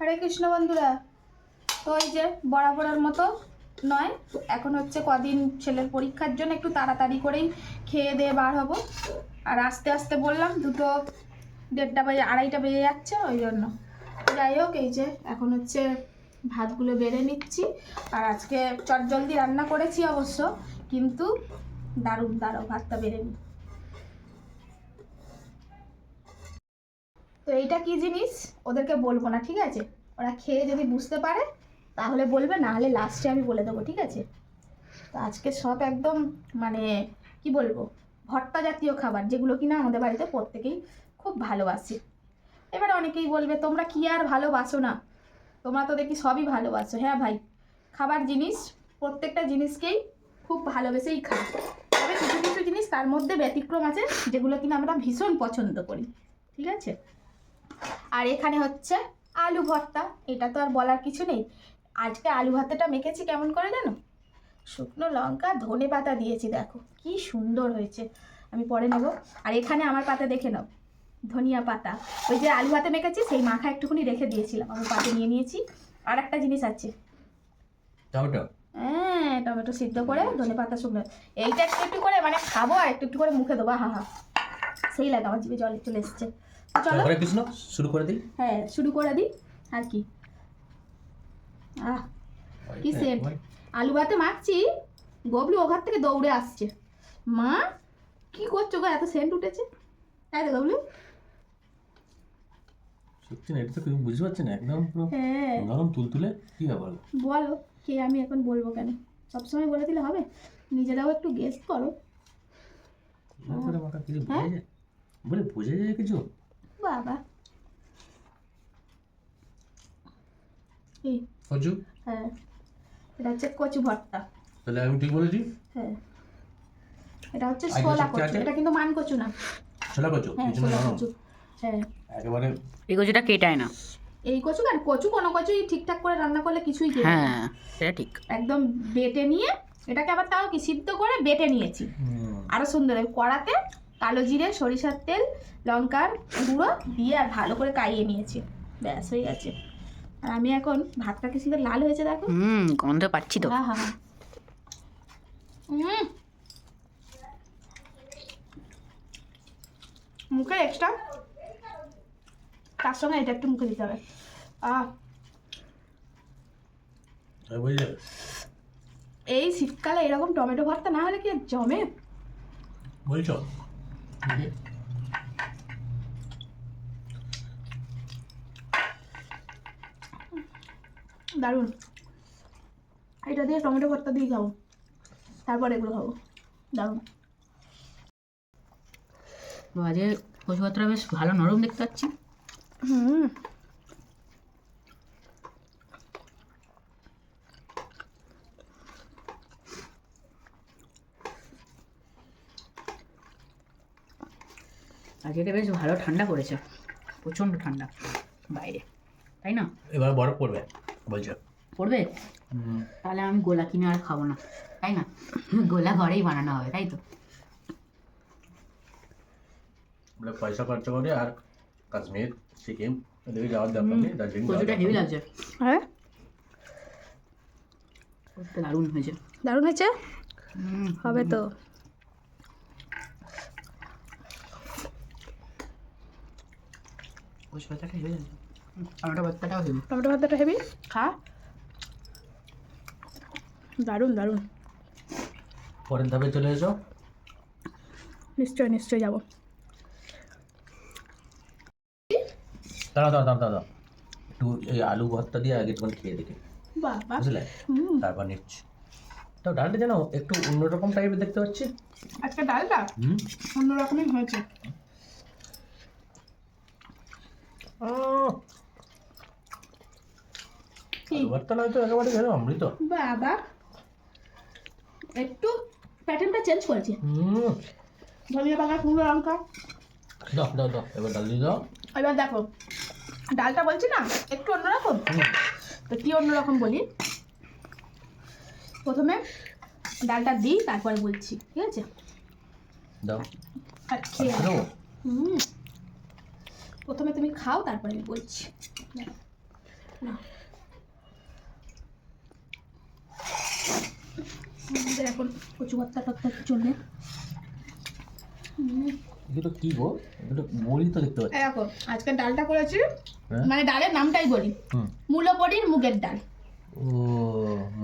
হরে কৃষ্ণ বন্ধুরা। তো এই যে বরাবরের মতো নয়, এখন হচ্ছে কদিন ছেলের পরীক্ষার জন্য একটু তাড়াতাড়ি করেই খেয়ে দিয়ে বার হব। আর আস্তে আস্তে বললাম, দুটো দেড়টা বেজে, আড়াইটা বেজে যাচ্ছে ওই জন্য। যাই হোক, এই যে এখন হচ্ছে ভাতগুলো বেড়ে নিচ্ছি। আর আজকে চটজলদি রান্না করেছি অবশ্য, কিন্তু দারুণ দারুণ ভাতটা বেড়ে নিই তো এইটা কি জিনিস? ওদেরকে বলব না, ঠিক আছে? ওরা খেয়ে যদি বুঝতে পারে, তাহলে বলবে না হলে লাস্টে আমি বলে দেবো, ঠিক আছে? তো আজকে সব একদম মানে কি বলব, ভর্তা জাতীয় খাবার, যেগুলো কিনা আমাদের বাড়িতে প্রত্যেকেই খুব ভালোবাসি। এবার অনেকেই বলবে, তোমরা কি আর ভালোবাসো না? তোমরা তো দেখি সবই ভালোবাসো হ্যাঁ ভাই? খাবার জিনিস, প্রত্যেকটা জিনিসকেই খুব ভালোবেসেই খাই তবে কিছু কিছু জিনিস তার মধ্যে ব্যতিক্রম আছে, যেগুলো কিনা আমরা ভীষণ পছন্দ করি, ঠিক আছে? আর এখানে হচ্ছে আলু ভর্তা এটা তো আর বলার কিছু নেই। আজকে আলু ভর্তাটা মেখেছি কেমন করে জানো? শুকনো লঙ্কা ধনে পাতা দিয়েছি দেখো কি সুন্দর হয়েছে। আমি পরে নেব। আর এখানে আমার পাতা দেখে নাও ধনিয়া পাতা। ওই যে আলু ভাতে মেখেছি সেই মাখা একটুখানি রেখে দিয়েছিলাম। আমি পাতে নিয়ে নিয়েছি। আর একটা জিনিস আছে। টমেটো? হ্যাঁ টমেটো সিদ্ধ করে ধনে পাতা শুকনো। এইটা একটু একটু করে মানে খাব আর একটু একটু করে মুখে দেবো। হা হা সেই লাগে আমার জিভে জল চলে এসছে। চলো। কৃষ্ণ শুরু করে দিই? হ্যাঁ শুরু করে দিই। আর কি? আহ কি scent? আলু ভাতে মাখছি গবলু ও ঘর থেকে দৌড়ে আসছে। মা কি করছ গো এত সেন্ট উঠেছে? তাই তো গবলু। সত্যি না এটা তো বুঝতে পারছে না একদম পুরো হ্যাঁ। নরম তুলতুলে কি ব্যাপার? বলো কে আমি এখন বলব কেন? সবসময় বলে দিলে হবে? নিজেরাও একটু গেস্ট করো। কিছু বোঝা হ্যাঁ? যায়। বলে বোঝা যায় কিছু? বাবা। এই। কচু? হ্যাঁ। এটা হচ্ছে কচু ভর্তা। তাহলে আমি ঠিক বলেছি? হ্যাঁ। এটা হচ্ছে কিছু কচু এটা কিন্তু মান কচু না। ছোলা কচু? হ্যাঁ নরম কচু। হ্যাঁ। একেবারে এই কচুটা কেটায় না। এই কচু আর কচু কোনো কচুই ঠিকঠাক করে রান্না করলে কিছুই খেয়ে হ্যাঁ সেটা ঠিক। একদম বেটে নিয়ে এটাকে আবার তাও কি সিদ্ধ করে বেটে নিয়েছি। আরও সুন্দর কড়াতে কালো জিরে সরিষার তেল লঙ্কার গুঁড়ো দিয়ে আর ভালো করে কাইয়ে নিয়েছি। ব্যাস হয়ে গেছে। আর আমি এখন ভাতটা কি সুন্দর লাল হয়েছে দেখো? হুম গন্ধ পাচ্ছি তো। হ্যাঁ হ্যাঁ হুম মুখে এক্সট্রা তার সঙ্গে এটা একটু মুখে দিতে হবে। এই শীতকালে এরকম টমেটো ভর্তা না হলে কি জমে? বলছো? দারুণ। এটা দিয়ে টমেটো ভর্তা দিয়ে খাব। তারপর এগুলো খাব। দারুণ বাজে। কচু বেশ ভালো নরম দেখতে পাচ্ছি। হুম। আজকে বেশ ভালো ঠান্ডা পড়েছে প্রচণ্ড ঠান্ডা বাইরে তাই না? এবার বরফ পড়বে বলছো? পড়বে? তাহলে আমি গোলা কিনে আর খাব না তাই না? গোলা ঘরেই বানানো হবে তাই তো? আমরা পয়সা খরচা করে আর কাশ্মীর সিকিম এদিকে যাওয়ার দরকার নেই দার্জিলিং যাওয়ার হেভি লাগছে। হ্যাঁ? দারুণ হয়েছে। দারুণ হয়েছে? হবে তো। পাতাটা হেভি টমেটো পাতাটাও হেভি টমেটো ভর্তাটা হেবি? খা। দারুণ দারুণ। পরের ধাপে চলে এসো। নিশ্চয় নিশ্চয় যাব। দাঁড়া দাঁড়া দাঁড়া দাঁড়া একটু এই আলু ভর্তা দিয়ে আগে একটু খেয়ে দেখি। বাবা বুঝলে? হুম। তারপর নিচ্ছি। তো ডালটা যেন একটু অন্যরকম টাইপের দেখতে পাচ্ছি। আজকে ডালটা? হুম। অন্যরকমই হয়েছে। আলু ভর্তা নয়তো একেবারে যেন অমৃত। বাবা একটু প্যাটার্নটা চেঞ্জ করেছি। হুম। ধনিয়া পাতা কুমড়ো লঙ্কা। দাও দাও দাও এবার ডাল দিয়ে দাও। এবার দেখো ডালটা বলছি না একটু অন্যরকম। তো কি অন্যরকম বলি? প্রথমে ডালটা দিই তারপরে বলছি ঠিক আছে? দাও। আচ্ছা, হুম। প্রথমে তুমি খাও তারপরে আমি বলছি। না আমাদের এখন কচু ভর্তা কি গো? তো দেখতে পাচ্ছি। দেখো আজকে ডালটা করেছি হ্যাঁ? মানে ডালের নামটাই বলি। হুম। মূলো বড়ির মুগের ডাল। ও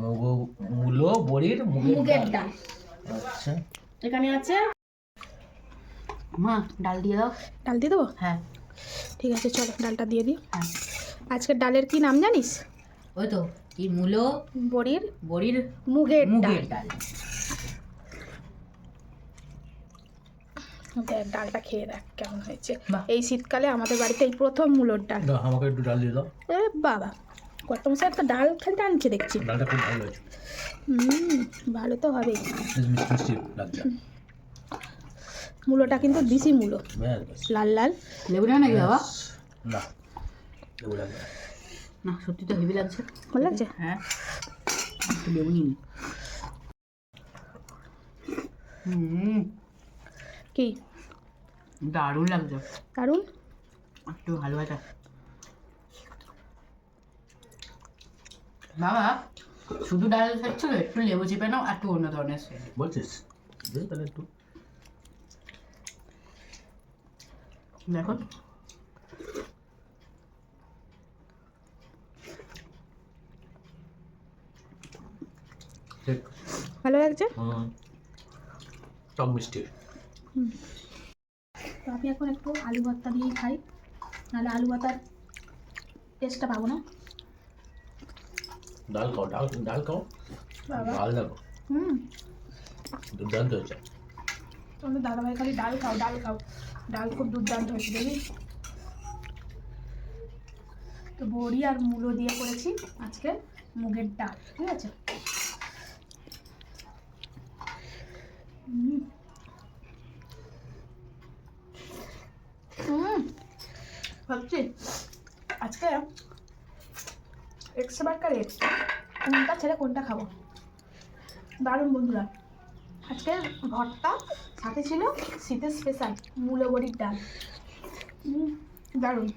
মুগো মূলো বড়ির মুগের ডাল। আচ্ছা। এখানে আছে মা ডাল দিয়ে দাও। ডাল দিয়ে দেবো? হ্যাঁ। ঠিক আছে চলো ডালটা দিয়ে দিই। হ্যাঁ। আজকের ডালের কি নাম জানিস? ওই তো কি মূলো? বড়ির? বড়ির মুগের মুগের ডাল। ডাল দেখ ডালটা খেয়ে দেখ কেমন হয়েছে। এই শীতকালে আমাদের বাড়িতে এই প্রথম মূলোর ডাল। আমাকে একটু ডাল দিয়ে দাও। এ বাবা কত মশাই তো ডাল খালি টানছে দেখছি। ডালটা খুব ভালো হয়েছে। হুম ভালো তো হবেই। মিষ্টি মিষ্টি লাগছে। মূলোটা কিন্তু দিশি মূলো। ব্যাস লাল লাল। লেবু নাকি বাবা? না না। না। সত্যি তো হেভি লাগছে। ভালো লাগছে? হ্যাঁ একটু লেবু নিন হুম। কি? দারুণ লাগছে। দারুণ একটু ভালো আছে বাবা শুধু ডাল খাচ্ছ একটু লেবু চিপে নাও একটু অন্য ধরনের বলছিস? তাহলে একটু। দেখো ঠিক ভালো লাগছে? টক মিষ্টি। তো আমি এখন একটু আলু ভর্তা দিয়েই খাই। নাহলে আলু ভর্তার টেস্টটা পাবো না। ডাল খাও ডাল ডাল খাও। ডাল দেখো। হুম। দুর্দান্ত হয়েছে। তোমাদের দাদাভাই খালি ডাল খাও ডাল খাও। ডাল খুব দুর্দান্ত হয়েছে দেখি তো বড়ি আর মূলো দিয়ে করেছি আজকে মুগের ডাল, ঠিক আছে? ভাবছি আজকে এক্সট্রা কোনটা ছেড়ে কোনটা খাব? দারুণ বন্ধুরা। আজকে ভর্তা সাথে ছিল শীতের স্পেশাল মূলো বড়ির ডাল দারুণ।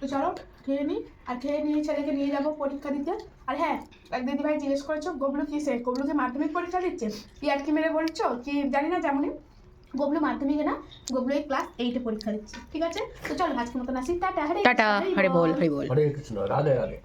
তো চলো খেয়ে নিই আর খেয়ে নিয়ে ছেলেকে নিয়ে যাব পরীক্ষা দিতে। আর হ্যাঁ এক দিদি ভাই জিজ্ঞেস করেছ গবলু কিসে? গবলু কি মাধ্যমিক পরীক্ষা দিচ্ছে? কি আর কি মেরে বলছো কি জানি না যেমনই গবলু মাধ্যমিকে না গবলু এই ক্লাস এইটে পরীক্ষা দিচ্ছে। ঠিক আছে? তো চলো আজকে মতন আসি। টাটা হরে টাটা হরে বল। হরে বল। হরে কৃষ্ণ রাধে রাধে।